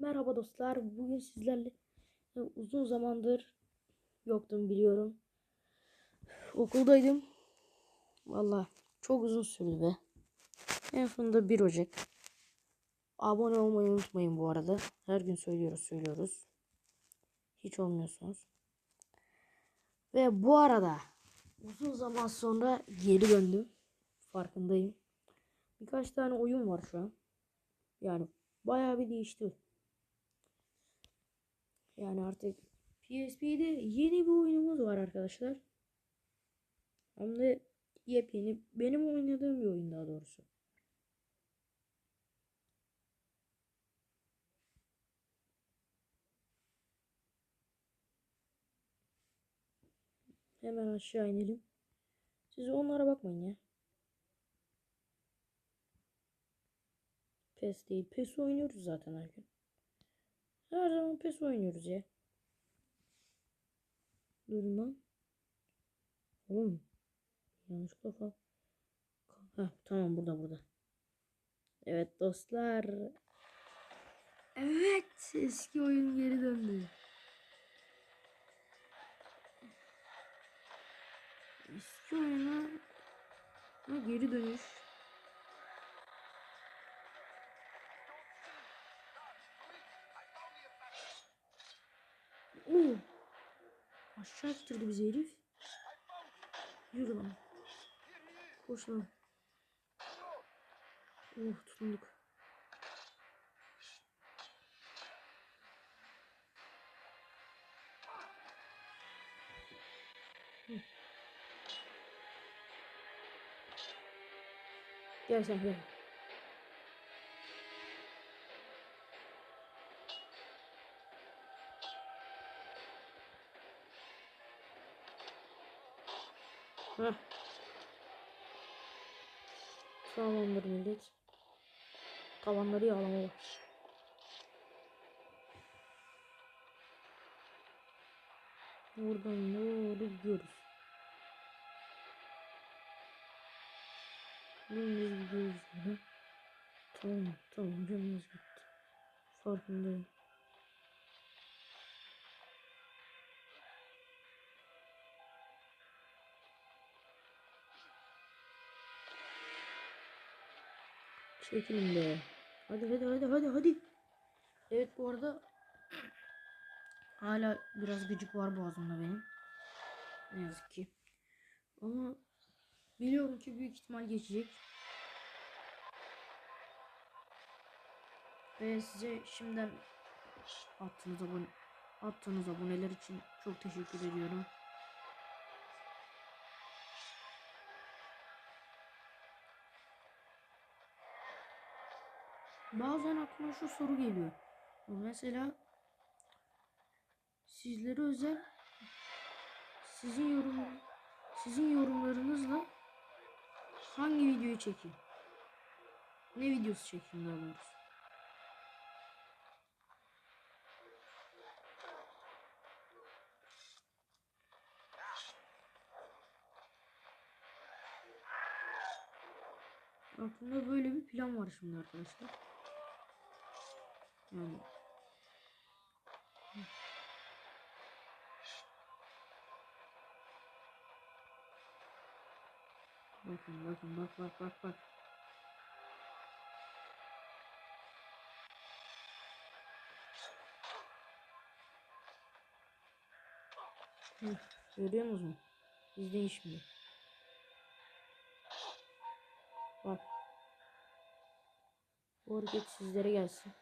Merhaba dostlar. Bugün sizlerle e, uzun zamandır yoktum biliyorum. Okuldaydım. Valla çok uzun sürdü be. En sonunda 1 Ocak. Abone olmayı unutmayın bu arada. Her gün söylüyoruz söylüyoruz. Hiç olmuyorsunuz. Ve bu arada uzun zaman sonra geri döndüm. Farkındayım. Birkaç tane oyun var şu an. Yani bayağı bir değişti. Yani artık PSP'de yeni bir oyunumuz var arkadaşlar. Hem de yepyeni. Benim oynadığım bir oyun daha doğrusu. Hemen aşağı inelim. Siz onlara bakmayın ya. PES değil. PES oynuyoruz zaten her gün. Her zaman PES oynuyoruz ya. Durun lan. Oğlum. Yanlışlıkla falan. Heh, tamam burada burada. Evet dostlar. Evet eski oyun geri döndü. Eski oyuna ha, geri dönüş. İttirdi bizi herif. Yürü lan. Koş lan. Oh tutunduk. Gel sen gel. Heh. Tamamdır millet. Tavanları yağlama bak. Buradan doğru gidiyoruz. Dümdüz gidiyoruz. Tamam tamam canımız gitti. Farkındayım. Çekilin be. Hadi hadi hadi hadi hadi. Evet bu arada hala biraz gıcık var boğazımda benim. Ne yazık ki. Ama biliyorum ki büyük ihtimal geçecek. Ve size şimdiden attığınız abone attığınız aboneler için çok teşekkür ediyorum. Bazen aklıma şu soru geliyor. Mesela sizlere özel sizin yorum sizin yorumlarınızla hangi videoyu çekeyim? Ne videosu çekeyim daha doğrusu? Aklımda böyle bir plan var şimdi arkadaşlar. Yani Bakın bakın bak bak bak bak. Hı, görüyor musunuz? İzleyin şimdi. Bak. Bu hareket sizlere gelsin.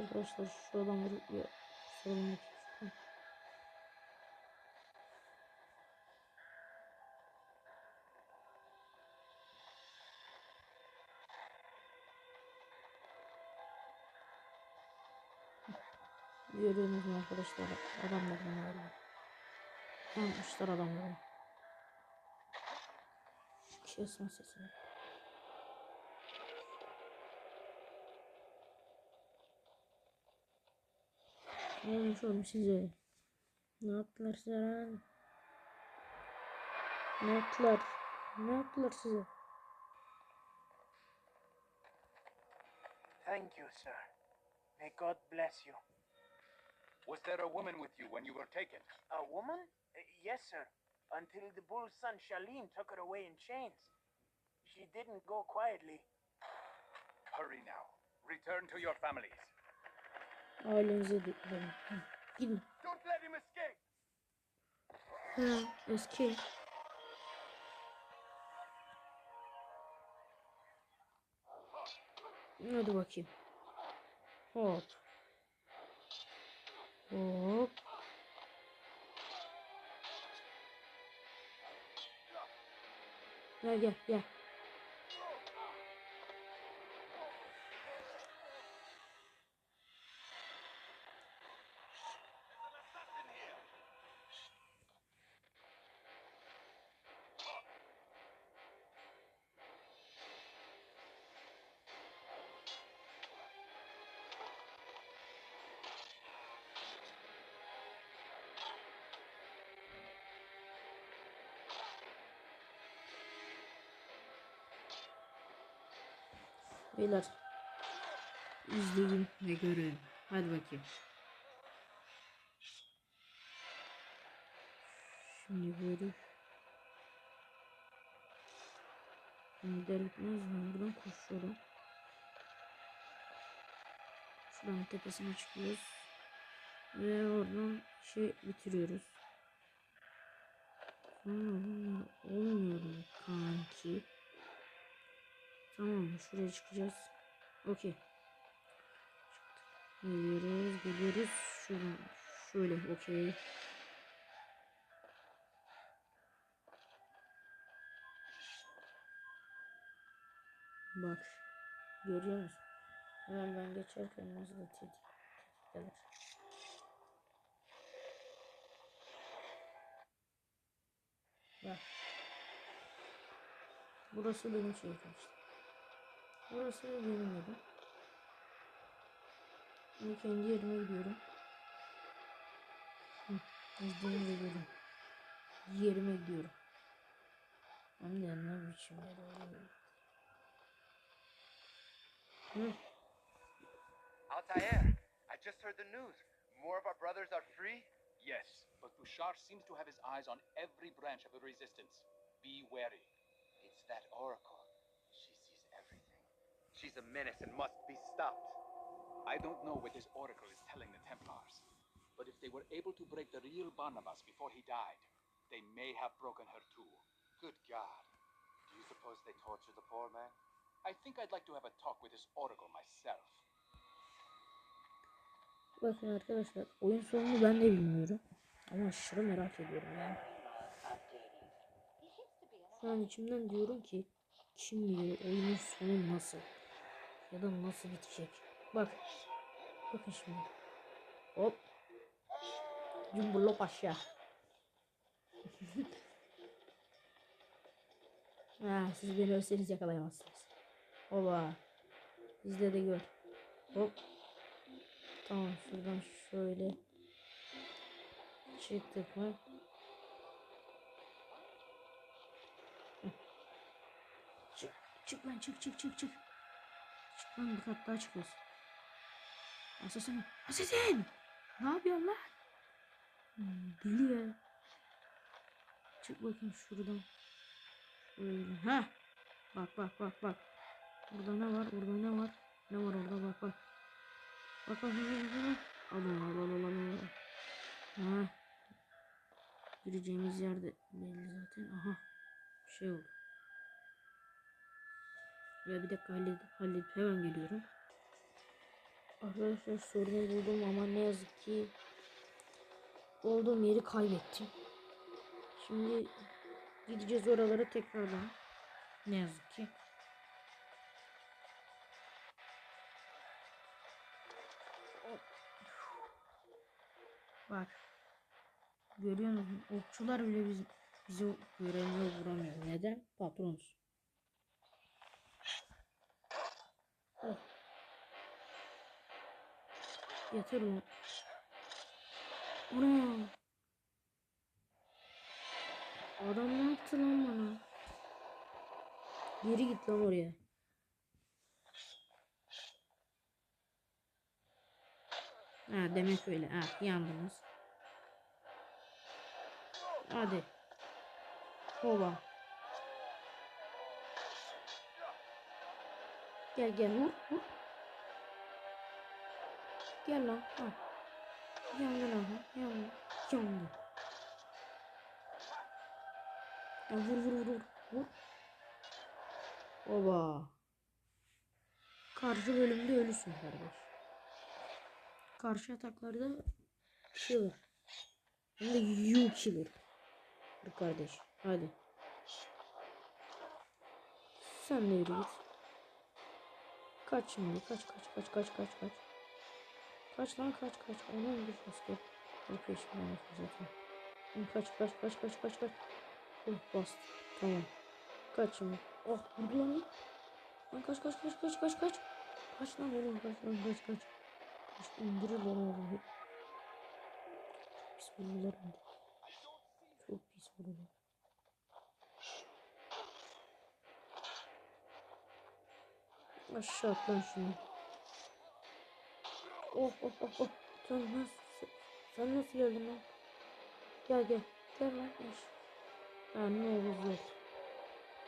Arkadaşlar şu adamları sorumlu tutun. Görüyorsunuz mu arkadaşlar adamlardan var. Almışlar adamları. Kesme sesini. Ne olmuş oğlum size? Ne yaptılar size lan? Ne yaptılar? Ne yaptılar size? Thank you, sir. May God bless you. Was there a woman with you when you were taken? A woman? Uh, yes, sir. Until the bull's son Shalim took her away in chains. She didn't go quietly. Hurry now. Return to your families. Ailenize dönün. Gidin. Ha, eski. Hadi bakayım. Hop. Hop. Gel gel gel. Beyler. İzleyin ve görün. Hadi bakayım. Şimdi böyle. Şimdi delirtmez ben buradan koşuyorum. Şuranın tepesine çıkıyoruz. Ve oradan şey bitiriyoruz. Sonra olmuyor mu kanki? Tamam? Şuraya çıkacağız. Okey. Geliyoruz, geliyoruz. Şuradan şöyle okey. Bak. Görüyor musun? Hemen ben geçerken nasıl da tetik tetikteler. Bak. Burası benim şeyim işte. Burası benim yerim. Şimdi kendi yerime gidiyorum. Hı, izleyeyim de görün. Yerime gidiyorum. Hem de ne biçim yer oluyor. Hı, Altair, I just heard the news. More of our brothers are free? Yes, but Bouchard seems to have his eyes on every branch of the resistance. Be wary. It's that oracle. She's a menace and must be stopped. I don't know what this oracle is telling the Templars, but if they were able to break the real Barnabas before he died, they may have broken her too. Good God. Do you suppose they torture the poor man? I think I'd like to have a talk with this oracle myself. Bakın arkadaşlar oyun sonunu ben de bilmiyorum. Ama aşırı merak ediyorum yani. Şu an içimden diyorum ki kim bilir oyunun sonu nasıl ya da nasıl bitecek. Bak. Bakın şimdi. Hop. Cumburlo paşa. ha, siz beni ölseniz yakalayamazsınız. Oba. İzle de gör. Hop. Tamam şuradan şöyle çıktık mı? Çık, çık lan çık çık çık çık. Lan bir kat daha çıkıyoruz. Assassin. Assassin! Ne yapıyorsun lan? Hmm, Deli ya. Çık bakayım şuradan. Şöyle. Ha. Bak bak bak bak. Burada ne var? Orada ne var? Ne var orada bak bak. Bak bak al al al. al. Ha. Gireceğimiz yerde belli zaten. Aha. Bir şey oldu. Ya bir dakika halledip, halledip hemen geliyorum. Arkadaşlar sorunu buldum ama ne yazık ki olduğum yeri kaybettim. Şimdi gideceğiz oralara tekrardan. Ne yazık ki. Bak. Görüyor musun? Okçular bile biz, bizi göremiyor vuramıyor. Neden? Patronuz. Yeter o. Ana. Adam ne yaptı lan bana? Geri git lan oraya. Ha demek öyle. Ha yandınız. Hadi. Hoba. Gel gel vur vur. Gel lan. Ha. Yandı lan. Yandı. Yandı. Ya vur vur vur. Vur. Oba. Karşı bölümde ölüsün kardeş. Karşı ataklarda killer. Hem de you killer. Dur kardeş. Hadi. Sen de yürü git. Kaç şimdi. Kaç kaç kaç kaç kaç kaç. Kaç lan kaç kaç. Ona mı düşmüş ki? Dur peşimden zaten. Lan Kaç kaç kaç kaç kaç kaç. Oh bastı. Tamam. Kaç şimdi. Oh vurdu lan. Lan kaç kaç kaç kaç kaç kaç. Kaç lan oğlum kaç lan kaç kaç. Kaç indirir lan oğlum. Pis vurdular beni. Çok pis vurdular. Aşağı at lan şunu. Oh oh oh oh. Sen nasıl, sen nasıl geldin lan? Gel gel. Gel lan. Gel. Ha ne olur gel.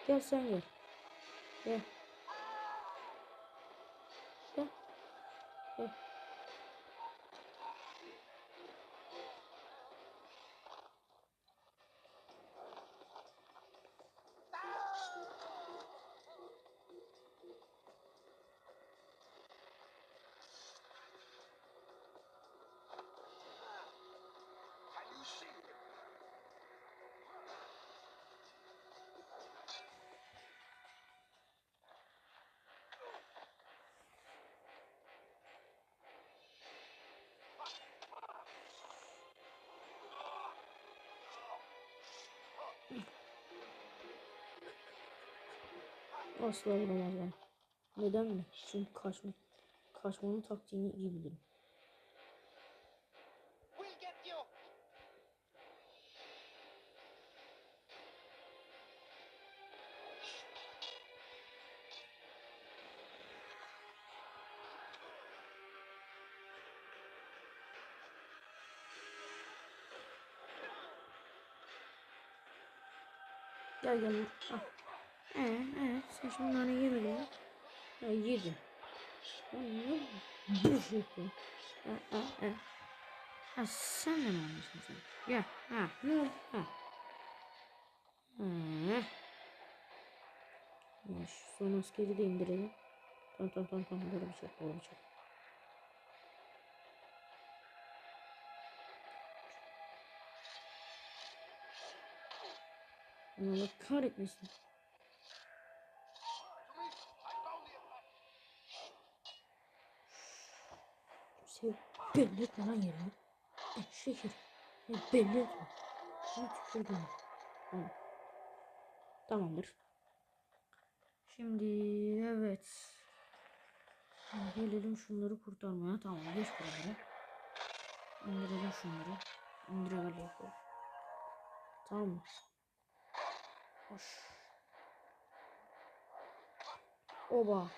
Gel sen gel. Gel. Asla vuramaz bana. Neden mi? Çünkü kaçma, kaçmanın taktiğini iyi bilirim. Gel gel. Ah. Ee, ee, sen yemedin mi? Ha, yedin. Ha, ne boş yapıyorsun? Ha, ha, ha. Ha, sen de mi sen? Gel. Ha, ne oldu? Ha. Ha. Ya, şu son askeri de indirelim. Tamam tamam tamam tamam. Doğru bir şey. Doğru bir şey. Allah kahretmesin. Şey belli etme lan yerini. Şehir. Belli etme. Ne tükürdün? Tamam. Tamamdır. Şimdi evet. Şimdi Gelelim şunları kurtarmaya. Tamam geç buraları. İndirelim şunları. İndirelim. Tamam mı? Hoş. Oba.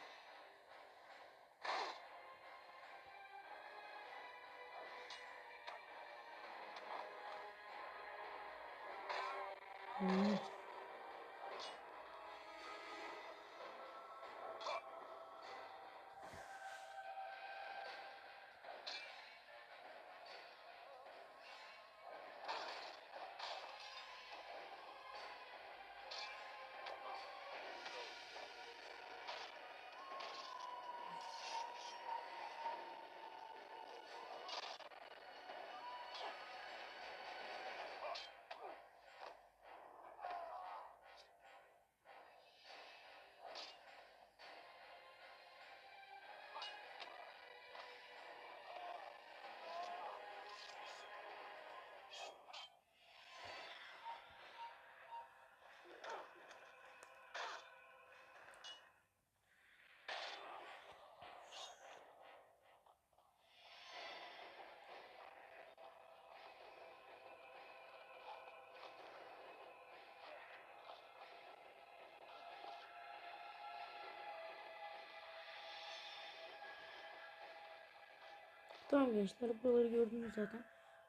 Tamam gençler buraları gördünüz zaten.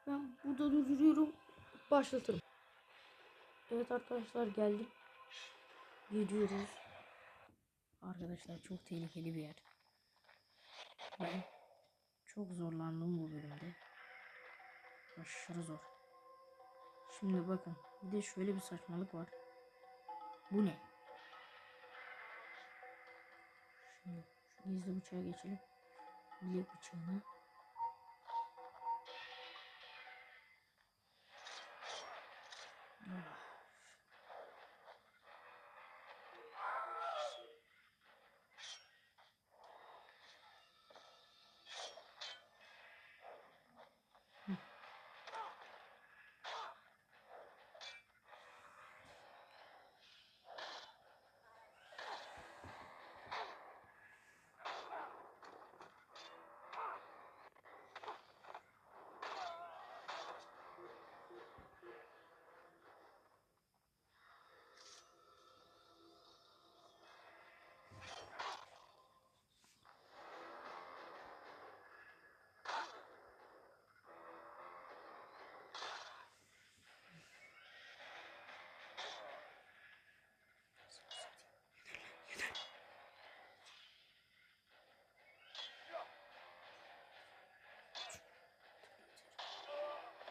Ben burada durduruyorum. Başlatırım. Evet arkadaşlar geldim. Gidiyoruz. Arkadaşlar çok tehlikeli bir yer. Ben çok zorlandım bu bölümde. Aşırı zor. Şimdi bakın. Bir de şöyle bir saçmalık var. Bu ne? Şimdi şu gizli bıçağa geçelim. Bilek bıçağına.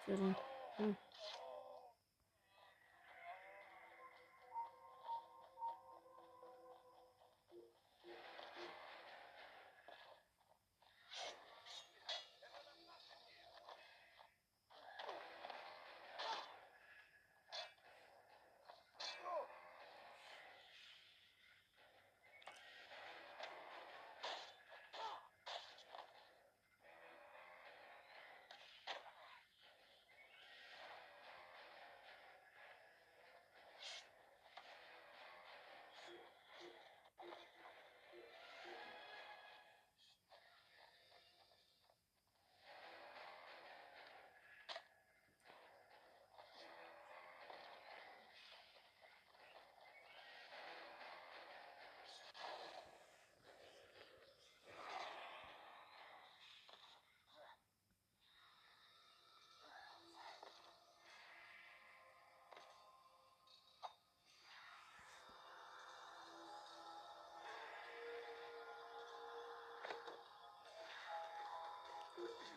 Ceren. Hı.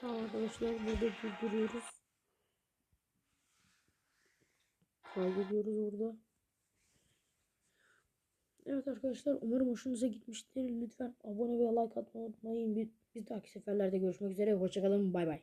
Tamam arkadaşlar burada durduruyoruz. Kaydediyoruz burada. Evet arkadaşlar umarım hoşunuza gitmiştir. Lütfen abone ve like atmayı unutmayın. Bir, bir dahaki seferlerde görüşmek üzere. Hoşçakalın. Bay bay.